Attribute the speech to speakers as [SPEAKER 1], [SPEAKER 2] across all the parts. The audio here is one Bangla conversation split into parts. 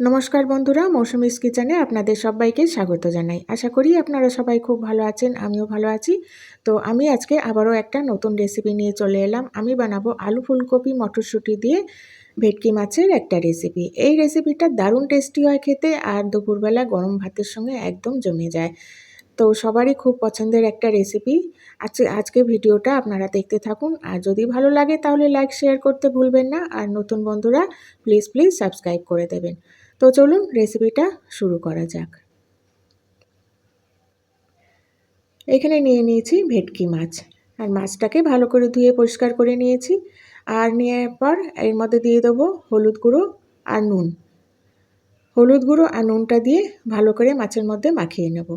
[SPEAKER 1] নমস্কার বন্ধুরা, মৌসুমিস কিচেনে আপনাদের সবাইকে স্বাগত জানাই। আশা করি আপনারা সবাই খুব ভালো আছেন, আমিও ভালো আছি। তো আমি আজকে আবারও একটা নতুন রেসিপি নিয়ে চলে এলাম। আমি বানাবো আলু ফুলকপি মটরশুঁটি দিয়ে ভেটকি মাছের একটা রেসিপি এই রেসিপিটা দারুণ টেস্টি হয় খেতে আর দুপুরবেলা গরম ভাতের সঙ্গে একদম জমে যায়। তো সবারই খুব পছন্দের একটা রেসিপি আজকে আজকে ভিডিওটা আপনারা দেখতে থাকুন। আর যদি ভালো লাগে তাহলে লাইক শেয়ার করতে ভুলবেন না। আর নতুন বন্ধুরা প্লিজ প্লিজ সাবস্ক্রাইব করে দেবেন। তো চলুন রেসিপিটা শুরু করা যাক। এখানে নিয়ে নিয়েছি ভেটকি মাছ। আর মাছটাকে ভালো করে ধুয়ে পরিষ্কার করে নিয়েছি। আর নেওয়ার পর এর মধ্যে দিয়ে দেবো হলুদ গুঁড়ো আর নুন। হলুদ গুঁড়ো আর নুনটা দিয়ে ভালো করে মাছের মধ্যে মাখিয়ে নেব।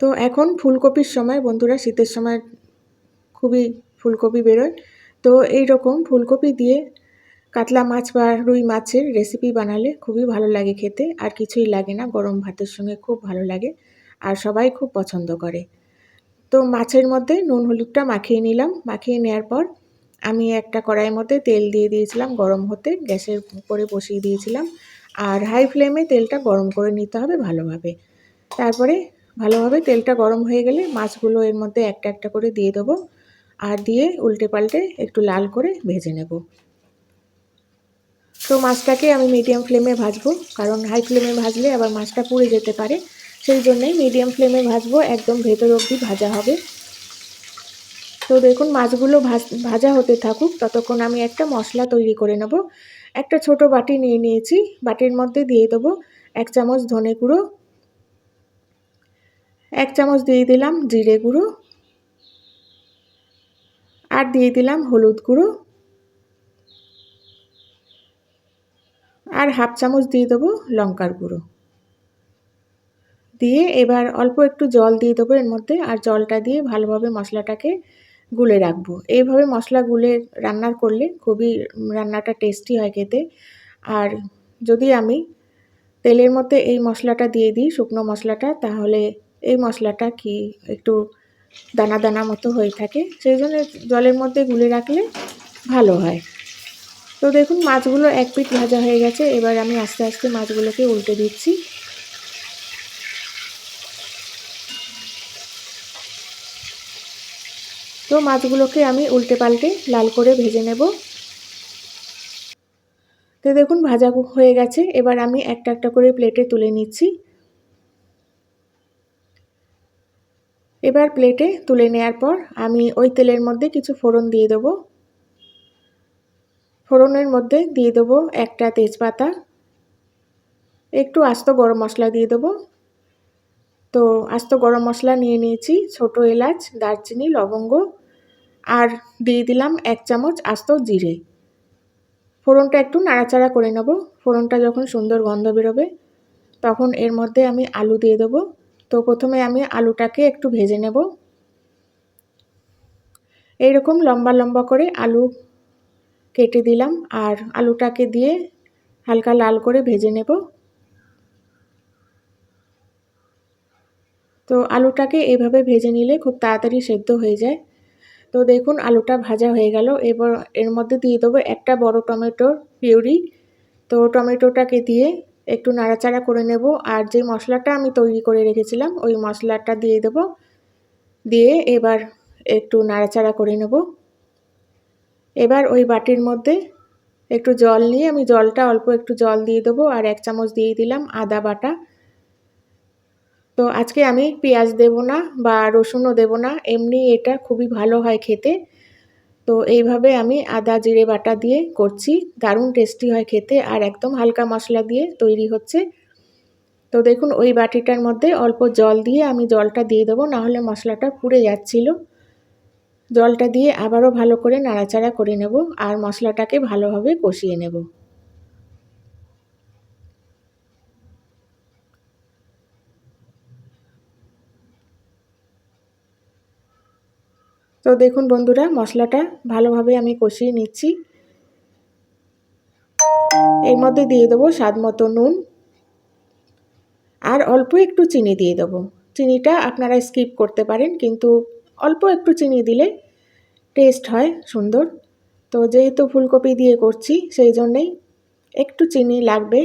[SPEAKER 1] তো এখন ফুলকপির সময়, বন্ধুরা শীতের সময় খুবই ফুলকপি বেরোয়। তো এই রকম ফুলকপি দিয়ে কাতলা মাছ বা রুই মাছের রেসিপি বানালে খুবই ভালো লাগে খেতে, আর কিছুই লাগে না। গরম ভাতের সঙ্গে খুব ভালো লাগে, আর সবাই খুব পছন্দ করে। তো মাছের মধ্যে নুন হলুদটা মাখিয়ে নিলাম। মাখিয়ে নেওয়ার পর আমি একটা কড়াইয়ের মধ্যে তেল দিয়ে দিয়েছিলাম গরম হতে, গ্যাসের উপরে বসিয়ে দিয়েছিলাম। আর হাই ফ্লেমে তেলটা গরম করে নিতে হবে ভালোভাবে। তারপরে ভালোভাবে তেলটা গরম হয়ে গেলে মাছগুলো এর মধ্যে একটা একটা করে দিয়ে দেবো। আর দিয়ে উল্টে পাল্টে একটু লাল করে ভেজে নেব। তো মাছটাকে আমি মিডিয়াম ফ্লেমে ভাজবো, কারণ হাই ফ্লেমে ভাজলে আবার মাছটা পুড়ে যেতে পারে। সেই জন্যই মিডিয়াম ফ্লেমে ভাজবো, একদম ভেতর অবধি ভাজা হবে। তো দেখুন, মাছগুলো ভাজা হতে থাকুক, ততক্ষণ আমি একটা মশলা তৈরি করে নেব। একটা ছোট বাটি নিয়ে নিয়েছি, বাটির মধ্যে দিয়ে দেবো এক চামচ ধনে গুঁড়ো, এক চামচ দিয়ে দিলাম জিরে গুঁড়ো আর দিয়ে দিলাম হলুদ গুঁড়ো। আর হাফ চামচ দিয়ে দেবো লঙ্কার গুঁড়ো। দিয়ে এবার অল্প একটু জল দিয়ে দেবো এর মধ্যে আর জলটা দিয়ে ভালোভাবে মশলাটাকে গুলে রাখব। এইভাবে মশলা গুলে রান্নার করলে খুবই রান্নাটা টেস্টি হয় খেতে। আর যদি আমি তেলের মধ্যে এই মশলাটা দিয়ে দিই, শুকনো মশলাটা, তাহলে এই মশলাটা কি একটু দানা দানা মতো হয়ে থাকে, সেই জন্য জলের মধ্যে গুলে রাখলে ভালো হয়। তো দেখুন, মাছগুলো এক পিঠ ভাজা হয়ে গেছে, এবার আমি আস্তে আস্তে মাছগুলোকে উল্টে দিচ্ছি। তো মাছগুলোকে আমি উল্টে পাল্টে লাল করে ভেজে নেব। তো দেখুন, ভাজা হয়ে গেছে, এবার আমি একটা একটা করে প্লেটে তুলে নিচ্ছি। এবার প্লেটে তুলে নেওয়ার পর আমি ওই তেলের মধ্যে কিছু ফোড়ন দিয়ে দেবো। ফোড়নের মধ্যে দিয়ে দেবো একটা তেজপাতা। একটু আস্ত গরম মশলা দিয়ে দেবো। তো আস্ত গরম মশলা নিয়ে নিয়েছি ছোট এলাচ, দারচিনি, লবঙ্গ আর দিয়ে দিলাম এক চামচ আস্ত জিরে। ফোড়নটা একটু নাড়াচাড়া করে নেব। ফোড়নটা যখন সুন্দর গন্ধ বেরোবে তখন এর মধ্যে আমি আলু দিয়ে দেবো। তো প্রথমে আমি আলুটাকে একটু ভেজে নেব। এইরকম লম্বা লম্বা করে আলু কেটে দিলাম আর আলুটাকে দিয়ে হালকা লাল করে ভেজে নেব। তো আলুটাকে এভাবে ভেজে নিলে খুব তাড়াতাড়ি সেদ্ধ হয়ে যায়। তো দেখুন আলুটা ভাজা হয়ে গেল। এবার এর মধ্যে দিয়ে দেবো একটা বড় টমেটোর পিউরি। তো টমেটোটাকে দিয়ে একটু নাড়াচাড়া করে নেব। আর যে মশলাটা আমি তৈরি করে রেখেছিলাম, ওই মশলাটা দিয়ে দেব। দিয়ে এবার একটু নাড়াচাড়া করে নেব। এবার ওই বাটির মধ্যে একটু জল নিয়ে আমি জলটা অল্প একটু জল দিয়ে দেবো আর এক চামচ দিয়ে দিলাম আদা বাটা। তো আজকে আমি পেঁয়াজ দেব না বা রসুনও দেব না, এমনি এটা খুবই ভালো হয় খেতে। তো এইভাবে আমি আদা, জিরে বাটা দিয়ে করছি। দারুণ টেস্টি হয় খেতে আর একদম হালকা মশলা দিয়ে তৈরি হচ্ছে। তো দেখুন, ওই বাটিটার মধ্যে অল্প জল দিয়ে আমি জলটা দিয়ে দেবো, নাহলে মশলাটা পুড়ে যাচ্ছিল। জলটা দিয়ে আবারও ভালো করে নাড়াচাড়া করে নেব আর মশলাটাকে ভালোভাবে কষিয়ে নেব। তো দেখুন বন্ধুরা, মশলাটা ভালোভাবে আমি কষিয়ে নিচ্ছি। এর মধ্যে দিয়ে দেবো স্বাদ মতো নুন। আর অল্প একটু চিনি দিয়ে দেবো। চিনিটা আপনারা স্কিপ করতে পারেন, কিন্তু অল্প একটু চিনি দিলে টেস্ট হয় সুন্দর। তো যেহেতু ফুলকপি দিয়ে করছি, সেই জন্যেই একটু চিনি লাগবে।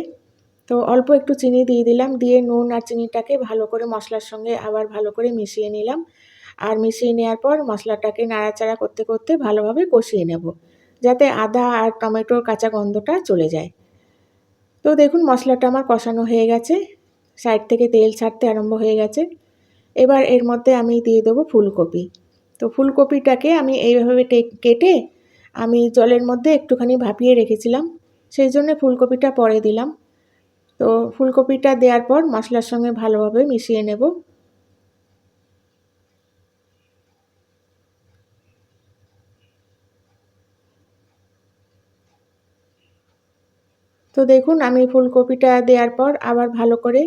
[SPEAKER 1] তো অল্প একটু চিনি দিয়ে দিলাম, দিয়ে নুন আর চিনিটাকে ভালো করে মশলার সঙ্গে আবার ভালো করে মিশিয়ে নিলাম। আর মিশিয়ে নেওয়ার পর মশলাটাকে নাড়াচাড়া করতে করতে ভালোভাবে কষিয়ে নেব, যাতে আদা আর টমেটোর কাঁচা গন্ধটা চলে যায়। তো দেখুন, মশলাটা আমার কষানো হয়ে গেছে। সাইড থেকে তেল ছাড়তে আরম্ভ হয়ে গেছে। এবার এর মধ্যে আমি দিয়ে দেবো ফুলকপি। তো ফুলকপিটাকে আমি এইভাবে কেটে আমি জলের মধ্যে একটুখানি ভাপিয়ে রেখেছিলাম। সেই জন্য ফুলকপিটা পরে দিলাম। তো ফুলকপিটা দেওয়ার পর মশলার সঙ্গে ভালোভাবে মিশিয়ে নেব। তো দেখুন, আমি ফুলকপিটা দেওয়ার পর আবার ভালো করে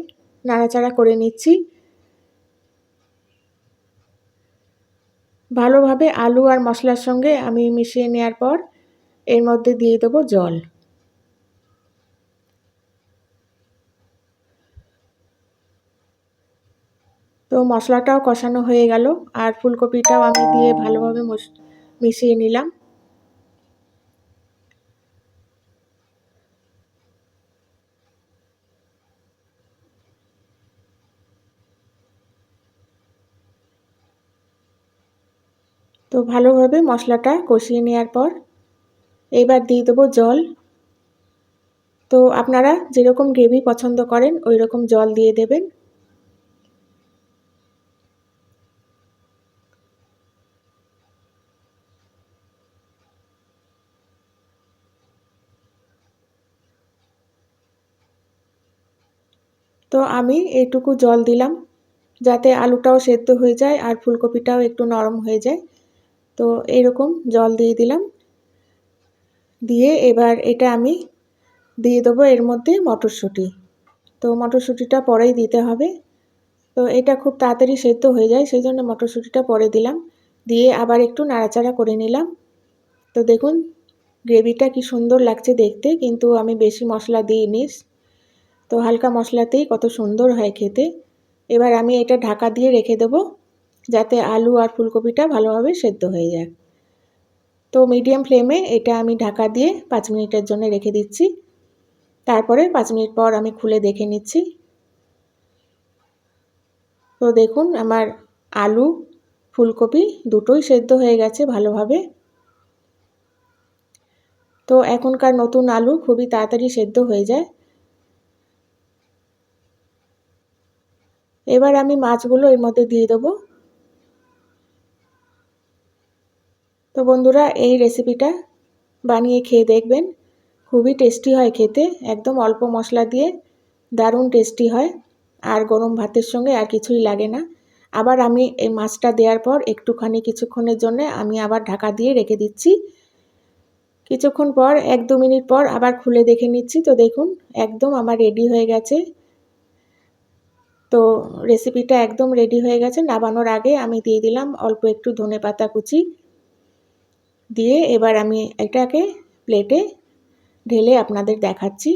[SPEAKER 1] নাড়াচাড়া করে নিচ্ছি। ভালোভাবে আলু আর মশলার সঙ্গে আমি মিশিয়ে নেওয়ার পর এর মধ্যে দিয়ে দেবো জল। তো মশলাটাও কষানো হয়ে গেল, আর ফুলকপিটাও আমি দিয়ে ভালোভাবে মিশিয়ে নিলাম। তো ভালোভাবে মশলাটা কষিয়ে নেওয়ার পর এবার দিয়ে দেবো জল। তো আপনারা যেরকম গ্রেভি পছন্দ করেন ওই রকম জল দিয়ে দেবেন। তো আমি এটুকু জল দিলাম, যাতে আলুটাও সেদ্ধ হয়ে যায় আর ফুলকপিটাও একটু নরম হয়ে যায়। তো এরকম জল দিয়ে দিলাম। দিয়ে এবার এটা আমি দিয়ে দেবো এর মধ্যে মটরশুঁটি। তো মটরশুঁটিটা পরেই দিতে হবে। তো এটা খুব তাড়াতাড়ি সেদ্ধ হয়ে যায় সেই জন্য মটরশুঁটিটা পরে দিলাম। দিয়ে আবার একটু নাড়াচাড়া করে নিলাম। তো দেখুন, গ্রেভিটা কি সুন্দর লাগছে দেখতে, কিন্তু আমি বেশি মশলা দিইনি। তো হালকা মশলাতেই কত সুন্দর হয় খেতে। এবার আমি এটা ঢাকা দিয়ে রেখে দেবো। যাতে আলু আর ফুলকপিটা ভালোভাবে সেদ্ধ হয়ে যায়। তো মিডিয়াম ফ্লেমে এটা আমি ঢাকা দিয়ে পাঁচ মিনিটের জন্য রেখে দিচ্ছি। তারপরে পাঁচ মিনিট পর আমি খুলে দেখে নিচ্ছি। তো দেখুন, আমার আলু, ফুলকপি দুটোই সেদ্ধ হয়ে গেছে ভালোভাবে। তো এখনকার নতুন আলু খুবই তাড়াতাড়ি সেদ্ধ হয়ে যায়। এবার আমি মাছগুলো এর মধ্যে দিয়ে দেবো। তো বন্ধুরা, এই রেসিপিটা বানিয়ে খেয়ে দেখবেন। খুবই টেস্টি হয় খেতে, একদম অল্প মশলা দিয়ে দারুণ টেস্টি হয়। আর গরম ভাতের সঙ্গে আর কিছুই লাগে না। আবার আমি এই মাছটা দেওয়ার পর একটুখানি কিছুক্ষণের জন্য আমি আবার ঢাকা দিয়ে রেখে দিচ্ছি। কিছুক্ষণ পর, এক দু মিনিট পর আবার খুলে দেখে নিচ্ছি। তো দেখুন, একদম আমার রেডি হয়ে গেছে। তো রেসিপিটা একদম রেডি হয়ে গেছে। নাবানোর আগে আমি দিয়ে দিলাম অল্প একটু ধনে পাতা কুচি। দিয়ে এবার আমি এটাকে প্লেটে ঢেলে আপনাদের দেখাচ্ছি।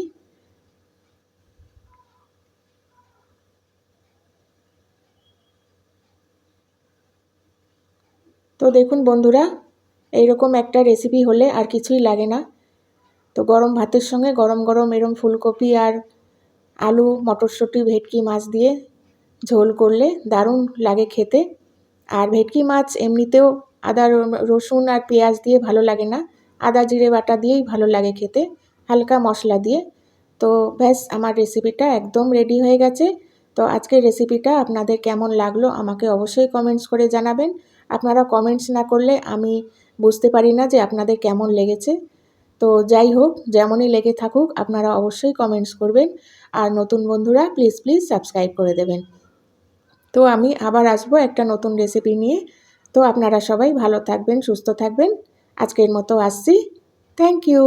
[SPEAKER 1] তো দেখুন বন্ধুরা, এইরকম একটা রেসিপি হলে আর কিছুই লাগে না। তো গরম ভাতের সঙ্গে গরম গরম এরম ফুলকপি আর আলু, মটরশুঁটি, ভেটকি মাছ দিয়ে ঝোল করলে দারুণ লাগে খেতে। আর ভেটকি মাছ এমনিতেও আদা রসুন আর পেঁয়াজ দিয়ে ভালো লাগে না। আদা জিরে বাটা দিয়েই ভালো লাগে খেতে, হালকা মশলা দিয়ে। তো ব্যাস, আমার রেসিপিটা একদম রেডি হয়ে গেছে। তো আজকের রেসিপিটা আপনাদের কেমন লাগল আমাকে অবশ্যই কমেন্টস করে জানাবেন। আপনারা কমেন্টস না করলে আমি বুঝতে পারি না যে আপনাদের কেমন লেগেছে। তো যাই হোক, যেমনই লেগে থাকুক, আপনারা অবশ্যই কমেন্টস করবেন। আর নতুন বন্ধুরা প্লিজ প্লিজ সাবস্ক্রাইব করে দেবেন। তো আমি আবার আসব একটা নতুন রেসিপি নিয়ে। তো আপনারা সবাই ভালো থাকবেন সুস্থ থাকবেন। আজকের মতো আসছি। Thank you